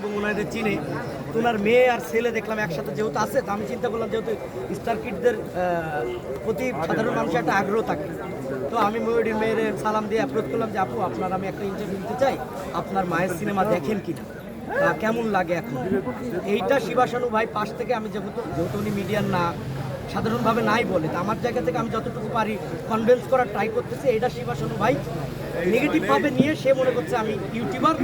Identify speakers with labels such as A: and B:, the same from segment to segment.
A: এবং ওনাদের চিনে। ওনার মেয়ে আর ছেলে দেখলাম একসাথে যেহেতু আছে, তো আমি চিন্তা করলাম যেহেতু স্টার কিডদের প্রতি সাধারণ মানুষের একটা আগ্রহ থাকে। তো আমি ময়ূরীর মেয়ের সালাম দিয়ে অ্যাপ্রোচ করলাম যে, আপু, আপনার আমি একটা ইন্টারভিউ দিতে চাই। আপনার মায়ের সিনেমা দেখেন কিনা? কেমন লাগে এখন? এইটা শিবাসানু ভাই পাশ থেকে আমি যেহেতু যেহেতু উনি মিডিয়ার না, সাধারণভাবে নাই বলে আমার জায়গা থেকে আমি যতটুকু পারি কনভিন্স করার ট্রাই করতেছি। এটা শিবাসানু ভাই নেগেটিভ ভাবে নিয়ে সে মনে করছে আমি ইউটিউবার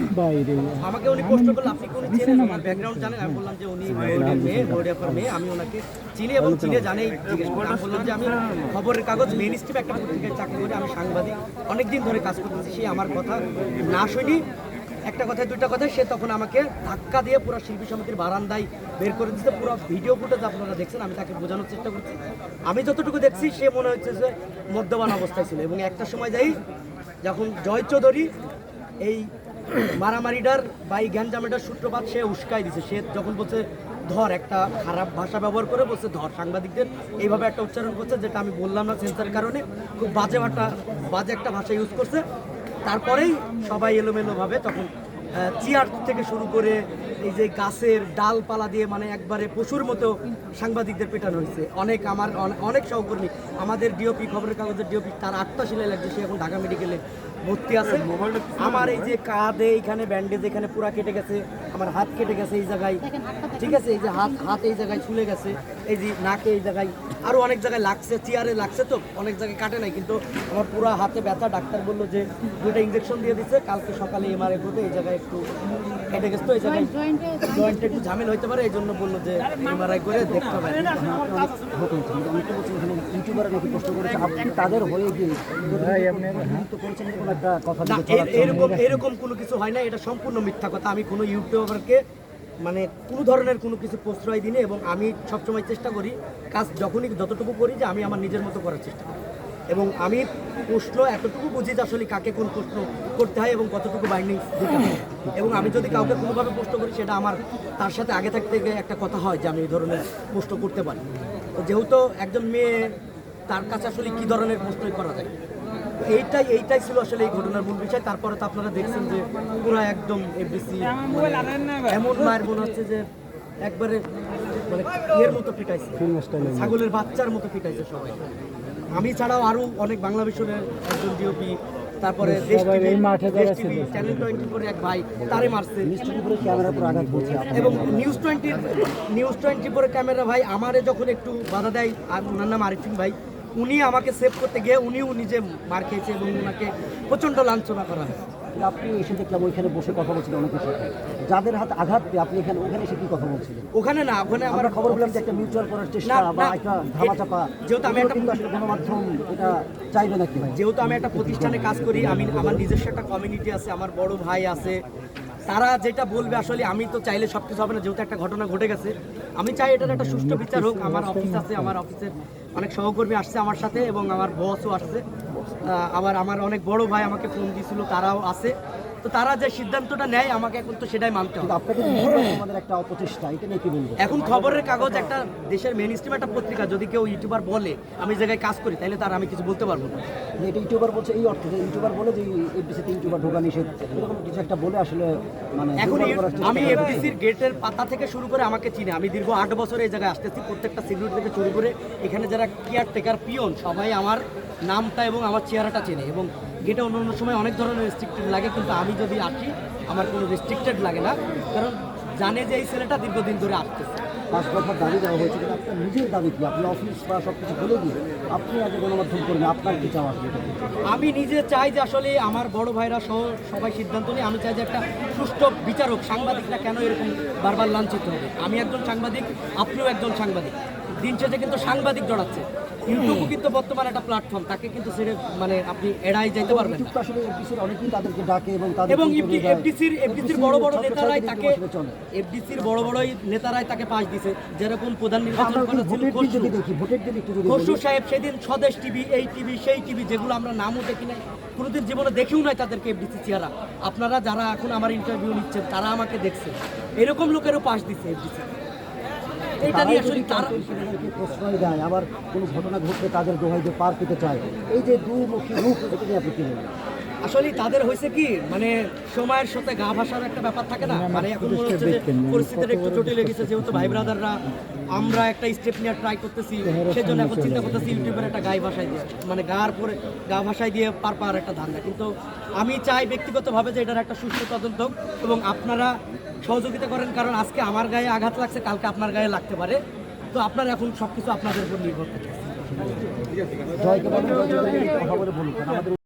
A: আমাকে উনি প্রশ্ন করল আপনি কোন চেনেন? আমার ব্যাকগ্রাউন্ড জানেন। আমি বললাম যে উনি মেয়ে মৌরিয়াপার মেয়ে। আমি ওনাকে চিনি এবং চিনে জানেই জিজ্ঞেস করলাম বললাম যে আমি খবরের কাগজ মেন স্ট্রিপ একটা পত্রিকায় চাকরি করি। আমি সাংবাদিক। অনেকদিন ধরে কাজ করতেছি সে আমার কথা না শুনি একটা কথায় দুটা কথায় সে তখন আমাকে ধাক্কা দিয়ে পুরো শিল্পী সমিতির বারান্দায় বের করে দিতে পুরো ভিডিও ফুটেজ আপনারা দেখছেন, আমি তাকে বোঝানোর চেষ্টা করছি। আমি যতটুকু দেখছি, সে মনে হচ্ছে যে মদ্যপান অবস্থায় ছিল এবং একটা সময় যাই যখন জয় চৌধুরী এই মারামারিটার বা এই গ্যাঞ্জামেটার সূত্রপাত সে উস্কাই দিছে। সে যখন বলছে, ধর, একটা খারাপ ভাষা ব্যবহার করে বলছে, ধর সাংবাদিকদের এইভাবে একটা উচ্চারণ করছে, যেটা আমি বললাম না সেন্সার কারণে। খুব বাজে একটা বাজে একটা ভাষা ইউজ করছে। তারপরেই সবাই এলোমেলোভাবে তখন চেয়ার থেকে শুরু করে এই যে গাছের ডালপালা দিয়ে মানে একবারে পশুর মতো সাংবাদিকদের পেটানো হয়েছে। অনেক আমার অনেক সহকর্মী আমাদের ডিওপি খবরের কাগজের ডিওপি তার আটটা সেলাই লাগছে সে এখন ঢাকা মেডিকেলে ভর্তি আছে। আমার এই যে কাঁধে এখানে ব্যান্ডেজ এখানে পুরা কেটে গেছে আমার হাত কেটে গেছে এই জায়গায়। ঠিক আছে এই যে হাত হাত এই জায়গায় ছুলে গেছে এই যে নাকে এই জায়গায় আরও অনেক জায়গায় লাগছে চেয়ারে লাগছে তো অনেক জায়গায় কাটে নাই কিন্তু আমার পুরা হাতে ব্যথা ডাক্তার বলল যে দুটা ইঞ্জেকশন দিয়ে দিচ্ছে কালকে সকালে এমআরআই করবে এই জায়গায় একটু কেটে গেছে তো এই জায়গায়। জয়েন্টে একটু ঝামেলা হতে পারে এই জন্য বলল যে এমআরআই করে দেখতে হবে।
B: ইউটিউবাররা নাকি প্রশ্ন করেছে আপনি তাদের হয়ে গিয়ে এরকম একটা কথা
A: না
B: লিখে
A: এর- এরকম এরকম কোনো কিছু হয় না এটা সম্পূর্ণ মিথ্যা কথা। আমি কোনো ইউটিউবারকে মানে কোনো ধরনের কোনো কিছু প্রশ্রয় দিনে এবং আমি সবসময় চেষ্টা করি কাজ যখনই যতটুকু করি যে আমি আমার নিজের মতো করার চেষ্টা করি। এবং আমি প্রশ্ন এতটুকু বুঝি যে আসলে কাকে কোন প্রশ্ন করতে হয় এবং কতটুকু বাইন্ডিং দিতে হয়। এবং আমি যদি কাউকে কোনোভাবে প্রশ্ন করি, সেটা আমার, তার সাথে আগে থাকতে গিয়ে একটা কথা হয় যে আমি এই ধরনের প্রশ্ন করতে পারি। তো যেহেতু একজন মেয়ে, তার কাছে আসলে কী ধরনের প্রশ্নই করা যায়? এইটাই এইটাই ছিল আসলে এই ঘটনার মূল বিষয়। তারপরে তো আপনারা দেখছেন যে পুরো একদম এফবিসি এমন মায়ের মনে হচ্ছে যে একবারে মানে ইয়ের মতো পিটাইছে ছাগলের বাচ্চার মতো পিটাইছে সবাই। আমি ছাড়াও আরও অনেক বাংলা মিশনের একজন ডিওপি তারপরে দেশ টিভি দেশ টিভি চ্যানেল টোয়েন্টি করে এক ভাই তারে মারছে। এবং নিউজ টোয়েন্টি নিউজ টোয়েন্টি পরে ক্যামেরা ভাই আমারে যখন একটু বাধা দেয় আর ওনার নাম আরিফিন ভাই উনি আমাকে সেভ করতে গিয়ে উনিও নিজে মার খেয়েছে এবং ওনাকে প্রচণ্ড লাঞ্ছনা করা হয়।
B: আপনি এসে দেখলাম ওইখানে বসে কথা বলছিলেন অনেকের সাথে। যাদের হাত আঘাত পেয়ে আপনি এখানে ওখানে এসে কি কথা বলছিলেন?
A: ওখানে না ওখানে আমার
B: খবর পেলাম যে একটা মিউচুয়াল করার চেষ্টা বা একটা ধামা চাপা
A: যেহেতু আমি একটা-
B: গণমাধ্যম এটা চাইবে না কি ভাই?
A: যেহেতু আমি একটা প্রতিষ্ঠানে কাজ করি আমি আমার নিজস্ব একটা কমিউনিটি আছে আমার বড় ভাই আছে। তারা যেটা বলবে আসলে আমি তো চাইলে সব কিছু হবে না যেহেতু একটা ঘটনা ঘটে গেছে। আমি চাই এটার একটা সুষ্ঠু বিচার হোক। আমার অফিস আছে আমার অফিসের অনেক সহকর্মী আসছে আমার সাথে এবং আমার বসও আসছে। আবার আমার অনেক বড় ভাই আমাকে ফোন দিয়েছিল তারাও আছে। তো তারা যে সিদ্ধান্তটা নেয় আমাকে এখন তো সেটাই মানতে হবে।
B: আপনাকে আমাদের একটা অপচেষ্টা এটা নিয়ে কি
A: এখন খবরের কাগজ একটা দেশের মেন স্ট্রিম একটা পত্রিকা যদি কেউ ইউটিউবার বলে আমি এই জায়গায় কাজ করি তাহলে তার আমি কিছু বলতে পারব না।
B: যে এটা ইউটিউবার বলছে এই অর্থে যে ইউটিউবার বলে যে এফডিসিতে ইউটিউবার ঢোকা নিষেধ এরকম কিছু একটা বলে আসলে মানে
A: এখন আমি
B: করে।
A: এফডিসির গেটের পাতা থেকে শুরু করে আমাকে চিনে। আমি দীর্ঘ আট বছর এই জায়গায় আসতেছি প্রত্যেকটা সিকিউরিটি থেকে শুরু করে এখানে যারা কেয়ার টেকার পিয়ন সবাই আমার নামটা এবং আমার চেহারাটা চেনে। এবং গেটে অন্য অন্য সময় অনেক ধরনের রেস্ট্রিক্টেড লাগে কিন্তু আমি যদি আঁকি আমার কোনো রেস্ট্রিক্টেড লাগে না কারণ জানে যে এই ছেলেটা দীর্ঘদিন ধরে আসতেছে।
B: পাঁচ দফার দাবি দেওয়া হয়েছে কিন্তু আপনার নিজের দাবি কি? আপনি অফিস বা সব কিছু বলে দিয়ে আপনি আগে গণমাধ্যম করবেন আপনার কি চাওয়া
A: আমি নিজে চাই যে আসলে আমার বড় ভাইরা সহ সবাই সিদ্ধান্ত নিয়ে আমি চাই যে একটা সুষ্ঠু বিচারক সাংবাদিকরা কেন এরকম বারবার লাঞ্ছিত হবে? আমি একজন সাংবাদিক আপনিও একজন সাংবাদিক। দিন শেষে কিন্তু সাংবাদিক জড়াচ্ছে। ইউটিউবও কিন্তু বর্তমানে একটা প্ল্যাটফর্ম তাকে কিন্তু মানে আপনি এড়াই পারবেন না।
B: আসলে এফডিসির অনেকেই তাদেরকে ডাকে এবং তাদের
A: এবং। এফডিসির এফডিসির বড় বড় নেতারাই তাকে। এফডিসির বড় বড়ই নেতারাই তাকে পাশ দিছে। যেরকম প্রধান নির্বাচন খসরু। সাহেব সেদিন স্বদেশ টিভি এই টিভি সেই টিভি যেগুলো আমরা নামও দেখি নাই কোনোদিন জীবনে দেখেও নাই তাদেরকে এফডিসি চেহারা। আপনারা যারা এখন আমার ইন্টারভিউ নিচ্ছেন তারা আমাকে দেখছেন এরকম লোকেরও পাশ দিচ্ছে এফডিসি এইটা নিয়ে আসলে তারা
B: প্রশ্রয় দেয় আবার কোনো ঘটনা ঘটলে তাদের দোহাই দিয়ে পার পেতে চায় এই যে দুমুখী রূপ এটা নিয়ে আপনি কি বলবেন?
A: আসলে তাদের হয়েছে কি মানে সময়ের সাথে গা ভাসার একটা ব্যাপার থাকে না। মানে এখন মনে হচ্ছে যে পরিস্থিতিটা একটু জটিল লেগেছে যেহেতু ভাই ব্রাদাররা আমরা একটা স্টেপ নিয়ে ট্রাই করতেছি সেজন্য এখন চিন্তা করতেছি ইউটিউবের একটা গায়ে ভাষায় দিয়ে মানে গার পরে গা ভাষায় দিয়ে পার পাওয়ার একটা ধান্দা। কিন্তু আমি চাই ব্যক্তিগতভাবে যে এটার একটা সুস্থ তদন্ত এবং আপনারা সহযোগিতা করেন কারণ আজকে আমার গায়ে আঘাত লাগছে কালকে আপনার গায়ে লাগতে পারে। তো আপনার এখন সব কিছু আপনাদের উপর নির্ভর করছে